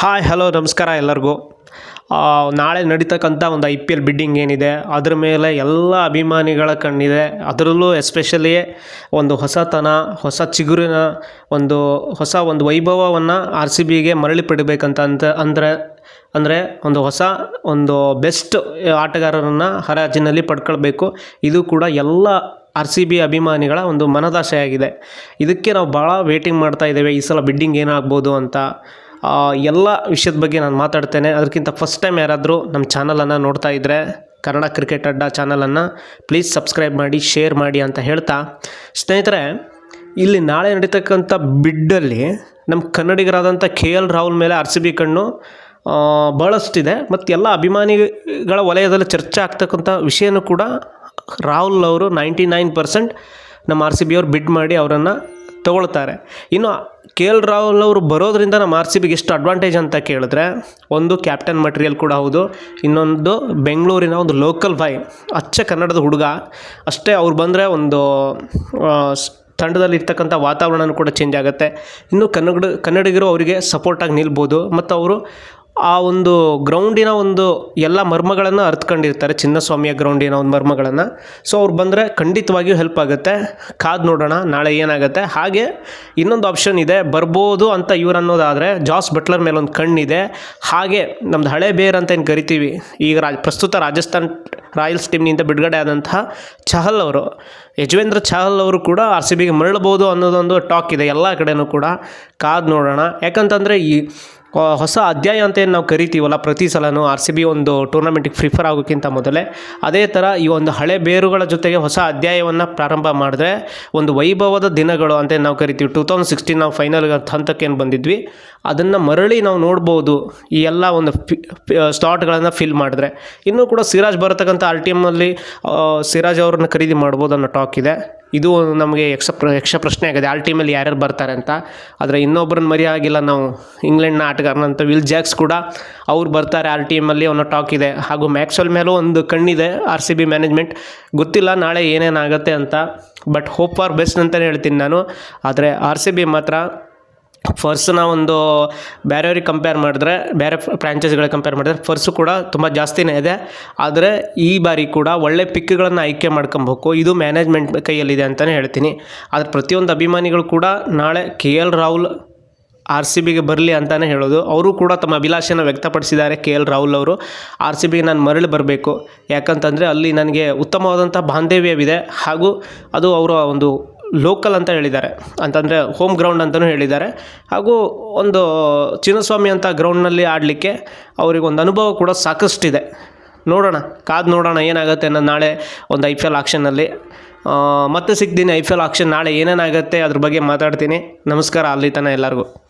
Hi hello ನಮಸ್ಕಾರ ಎಲ್ಲರಿಗೂ. ನಾಳೆ ನಡೀತಕ್ಕಂಥ ಒಂದು ಐ ಪಿ ಎಲ್ ಬಿಡ್ಡಿಂಗ್ ಏನಿದೆ, ಅದ್ರ ಮೇಲೆ ಎಲ್ಲ ಅಭಿಮಾನಿಗಳ ಕಣ್ಣಿದೆ. ಅದರಲ್ಲೂ ಎಸ್ಪೆಷಲಿ ಒಂದು ಹೊಸತನ, ಹೊಸ ಚಿಗುರಿನ, ಒಂದು ಹೊಸ ಒಂದು ವೈಭವವನ್ನು ಆರ್ ಸಿ ಬಿಗೆ ಮರಳಿ ಪಡಿಬೇಕಂತ ಅಂತ ಅಂದರೆ ಅಂದರೆ ಒಂದು ಹೊಸ ಒಂದು ಬೆಸ್ಟ್ ಆಟಗಾರರನ್ನು ಹರಾಜಿನಲ್ಲಿ ಪಡ್ಕೊಳ್ಬೇಕು. ಇದು ಕೂಡ ಎಲ್ಲ ಆರ್ ಸಿ ಬಿ ಅಭಿಮಾನಿಗಳ ಒಂದು ಮನದಾಶೆಯಾಗಿದೆ ಇದಕ್ಕೆ ನಾವು ಭಾಳ ವೇಟಿಂಗ್ ಮಾಡ್ತಾ ಇದ್ದೇವೆ. ಈ ಸಲ ಬಿಡ್ಡಿಂಗ್ ಏನಾಗ್ಬೋದು ಅಂತ. ಎಲ್ಲ ವಿಷಯದ ಬಗ್ಗೆ ನಾನು ಮಾತಾಡ್ತೇನೆ. ಅದಕ್ಕಿಂತ ಫಸ್ಟ್ ಟೈಮ್ ಯಾರಾದರೂ ನಮ್ಮ ಚಾನಲನ್ನು ನೋಡ್ತಾ ಇದ್ದರೆ ಕನ್ನಡ ಕ್ರಿಕೆಟ್ ಅಡ್ಡ ಚಾನಲನ್ನು ಪ್ಲೀಸ್ ಸಬ್ಸ್ಕ್ರೈಬ್ ಮಾಡಿ ಶೇರ್ ಮಾಡಿ ಅಂತ ಹೇಳ್ತಾ, ಸ್ನೇಹಿತರೆ, ಇಲ್ಲಿ ನಾಳೆ ನಡೀತಕ್ಕಂಥ ಬಿಡ್ಡಲ್ಲಿ ನಮ್ಮ ಕನ್ನಡಿಗರಾದಂಥ ಕೆ ಎಲ್ ರಾಹುಲ್ ಮೇಲೆ ಆರ್ ಸಿ ಬಿ ಕಣ್ಣು ಭಾಳಷ್ಟಿದೆ ಮತ್ತು ಎಲ್ಲ ಅಭಿಮಾನಿಗಳ ವಲಯದಲ್ಲಿ ಚರ್ಚೆ ಆಗ್ತಕ್ಕಂಥ ವಿಷಯನೂ ಕೂಡ ರಾಹುಲ್ ಅವರು ನೈಂಟಿ ನೈನ್ ಪರ್ಸೆಂಟ್ ನಮ್ಮ ಆರ್ ಸಿ ಬಿ ಅವ್ರು ಬಿಡ್ ಮಾಡಿ ಅವರನ್ನು ತಗೊಳ್ತಾರೆ. ಇನ್ನು ಕೆ ಎಲ್ ರಾಹುಲ್ ಅವರು ಬರೋದ್ರಿಂದ ನಮ್ಮ ಆರ್ ಸಿ ಬಿಗೆ ಎಷ್ಟು ಅಡ್ವಾಂಟೇಜ್ ಅಂತ ಕೇಳಿದ್ರೆ ಒಂದು ಕ್ಯಾಪ್ಟನ್ ಮಟೀರಿಯಲ್ ಕೂಡ ಹೌದು, ಇನ್ನೊಂದು ಬೆಂಗಳೂರಿನ ಒಂದು ಲೋಕಲ್ ಬಾಯ್ ಅಚ್ಚ ಕನ್ನಡದ ಹುಡುಗ. ಅಷ್ಟೇ ಅವ್ರು ಬಂದರೆ ಒಂದು ತಂಡದಲ್ಲಿರ್ತಕ್ಕಂಥ ವಾತಾವರಣನೂ ಕೂಡ ಚೇಂಜ್ ಆಗುತ್ತೆ. ಇನ್ನು ಕನ್ನಡ, ಕನ್ನಡಿಗರು ಅವರಿಗೆ ಸಪೋರ್ಟಾಗಿ ನಿಲ್ಬೋದು. ಮತ್ತು ಅವರು ಆ ಒಂದು ಗ್ರೌಂಡಿನ ಒಂದು ಎಲ್ಲ ಮರ್ಮಗಳನ್ನು ಅರ್ತ್ಕೊಂಡಿರ್ತಾರೆ, ಚಿನ್ನಸ್ವಾಮಿಯ ಗ್ರೌಂಡಿನ ಒಂದು ಮರ್ಮಗಳನ್ನು. ಸೊ ಅವ್ರು ಬಂದರೆ ಖಂಡಿತವಾಗಿಯೂ ಹೆಲ್ಪ್ ಆಗುತ್ತೆ. ಕಾದು ನೋಡೋಣ, ನಾಳೆ ಏನಾಗುತ್ತೆ. ಹಾಗೆ ಇನ್ನೊಂದು ಆಪ್ಷನ್ ಇದೆ, ಬರ್ಬೋದು ಅಂತ ಇವ್ರು ಅನ್ನೋದಾದರೆ ಜಾಸ್ ಬಟ್ಲರ್ ಮೇಲೆ ಒಂದು ಕಣ್ಣಿದೆ. ಹಾಗೆ ನಮ್ದು ಹಳೆ ಬೇರ್ ಅಂತ ಏನು ಕರಿತೀವಿ, ಈಗ ರಾ ಪ್ರಸ್ತುತ ರಾಜಸ್ಥಾನ್ ರಾಯಲ್ಸ್ ಟೀಮ್ನಿಂದ ಬಿಡುಗಡೆ ಆದಂತಹ ಚಹಲ್ ಅವರು. ಯಜವೇಂದ್ರ ಚಹಲ್ ಅವರು ಕೂಡ ಆರ್ ಸಿ ಬಿಗೆ ಮರಳಬಹುದು ಅನ್ನೋದೊಂದು ಟಾಕ್ ಇದೆ, ಎಲ್ಲ ಕಡೆಯೂ ಕೂಡ. ಕಾದು ನೋಡೋಣ. ಯಾಕಂತಂದರೆ ಈ ಹೊಸ ಅಧ್ಯಾಯ ಅಂತ ಏನು ನಾವು ಕರಿತೀವಲ್ಲ ಪ್ರತಿ ಸಲನು ಆರ್ ಸಿ ಬಿ ಒಂದು ಟೂರ್ನಮೆಂಟಿಗೆ ಪ್ರಿಫರ್ ಆಗೋಕ್ಕಿಂತ ಮೊದಲೇ, ಅದೇ ಥರ ಈ ಒಂದು ಹಳೆ ಬೇರುಗಳ ಜೊತೆಗೆ ಹೊಸ ಅಧ್ಯಾಯವನ್ನು ಪ್ರಾರಂಭ ಮಾಡಿದ್ರೆ ಒಂದು ವೈಭವದ ದಿನಗಳು ಅಂತ ನಾವು ಕರಿತೀವಿ ಟೂ ತೌಸಂಡ್ ಸಿಕ್ಸ್ಟೀನ್ ನಾವು ಫೈನಲ್ ಹಂತಕ್ಕೆ ಏನು ಬಂದಿದ್ವಿ, ಅದನ್ನು ಮರಳಿ ನಾವು ನೋಡ್ಬೋದು ಈ ಎಲ್ಲ ಒಂದು ಸ್ಟಾಟ್ಗಳನ್ನು ಫಿಲ್ ಮಾಡಿದ್ರೆ. ಇನ್ನೂ ಕೂಡ ಸಿರಾಜ್ ಬರತಕ್ಕಂಥ ಆರ್ ಟಿ ಎಮ್ಮಲ್ಲಿ ಸಿರಾಜ್ ಅವ್ರನ್ನ ಖರೀದಿ ಮಾಡ್ಬೋದು ಅನ್ನೋ ಟಾಕ್ ಇದೆ. ಇದು ನಮಗೆ ಯಕ್ಷ ಪ್ರ, ಯಕ್ಷ ಪ್ರಶ್ನೆ ಆಗಿದೆ. ಆಲ್ ಟೀಮಲ್ಲಿ ಯಾರ್ಯಾರು ಬರ್ತಾರೆ ಅಂತ. ಆದರೆ ಇನ್ನೊಬ್ಬರನ್ನ ಮರಿ ಆಗಿಲ್ಲ ನಾವು ಇಂಗ್ಲೆಂಡ್ನ ಆಟಗಾರನಂತ ವಿಲ್ ಜಾಕ್ಸ್ ಕೂಡ ಅವ್ರು ಬರ್ತಾರೆ ಆಲ್ ಟೀಮಲ್ಲಿ ಅನ್ನೋ ಟಾಕ್ ಇದೆ. ಹಾಗೂ ಮ್ಯಾಕ್ಸ್ವೆಲ್ ಮೇಲೂ ಒಂದು ಕಣ್ಣಿದೆ ಆರ್ ಸಿ ಬಿ ಮ್ಯಾನೇಜ್ಮೆಂಟ್ ಗೊತ್ತಿಲ್ಲ ನಾಳೆ ಏನೇನಾಗುತ್ತೆ ಅಂತ. ಬಟ್ ಹೋಪ್ ಫಾರ್ ಬೆಸ್ಟ್ ಅಂತಲೇ ಹೇಳ್ತೀನಿ ನಾನು. ಆದರೆ ಆರ್ ಸಿ ಬಿ ಮಾತ್ರ ಫರ್ಸ್ನ ಒಂದು ಬೇರೆಯವ್ರಿಗೆ ಕಂಪೇರ್ ಮಾಡಿದ್ರೆ, ಬೇರೆ ಫ್ರ್ಯಾಂಚೈಸ್ಗಳಿಗೆ ಕಂಪೇರ್ ಮಾಡಿದ್ರೆ ಫರ್ಸು ಕೂಡ ತುಂಬ ಜಾಸ್ತಿನೇ ಇದೆ. ಆದರೆ ಈ ಬಾರಿ ಕೂಡ ಒಳ್ಳೆ ಪಿಕ್ಗಳನ್ನು ಆಯ್ಕೆ ಮಾಡ್ಕೊಬೇಕು. ಇದು ಮ್ಯಾನೇಜ್ಮೆಂಟ್ ಕೈಯಲ್ಲಿದೆ ಅಂತಲೇ ಹೇಳ್ತೀನಿ. ಆದರೆ ಪ್ರತಿಯೊಂದು ಅಭಿಮಾನಿಗಳು ಕೂಡ ನಾಳೆ K L Rahul R C ಬಿಗೆ ಬರಲಿ ಅಂತಲೇ ಹೇಳೋದು. ಅವರು ಕೂಡ ತಮ್ಮ ಅಭಿಲಾಷೆಯನ್ನು ವ್ಯಕ್ತಪಡಿಸಿದ್ದಾರೆ ಕೆ ಎಲ್ ರಾಹುಲ್ ಅವರು. ಆರ್ ಸಿ ಬಿಗೆ ನಾನು ಮರಳಿ ಬರಬೇಕು. ಯಾಕಂತಂದರೆ ಅಲ್ಲಿ ನನಗೆ ಉತ್ತಮವಾದಂಥ ಬಾಂಧವ್ಯವಿದೆ. ಹಾಗೂ ಅದು ಅವರ ಒಂದು ಲೋಕಲ್ ಅಂತ ಹೇಳಿದ್ದಾರೆ. ಅಂತಂದರೆ ಹೋಮ್ ಗ್ರೌಂಡ್ ಅಂತಲೂ ಹೇಳಿದ್ದಾರೆ. ಹಾಗೂ ಒಂದು ಚಿನ್ನಸ್ವಾಮಿ ಅಂತ ಗ್ರೌಂಡ್ನಲ್ಲಿ ಆಡಲಿಕ್ಕೆ ಅವರಿಗೊಂದು ಅನುಭವ ಕೂಡ ಸಾಕಷ್ಟಿದೆ. ನೋಡೋಣ, ಕಾದು ನೋಡೋಣ ಏನಾಗುತ್ತೆ ಅನ್ನೋದು ನಾಳೆ ಒಂದು ಐ ಪಿ ಎಲ್ ಆಕ್ಷನಲ್ಲಿ ಮತ್ತೆ ಸಿಗ್ತೀನಿ ಐ ಪಿ ಎಲ್ ಆಕ್ಷನ್ ನಾಳೆ ಏನೇನಾಗುತ್ತೆ ಅದ್ರ ಬಗ್ಗೆ ಮಾತಾಡ್ತೀನಿ. ನಮಸ್ಕಾರ, ಅಲ್ಲಿ ತನಕ ಎಲ್ಲರಿಗೂ.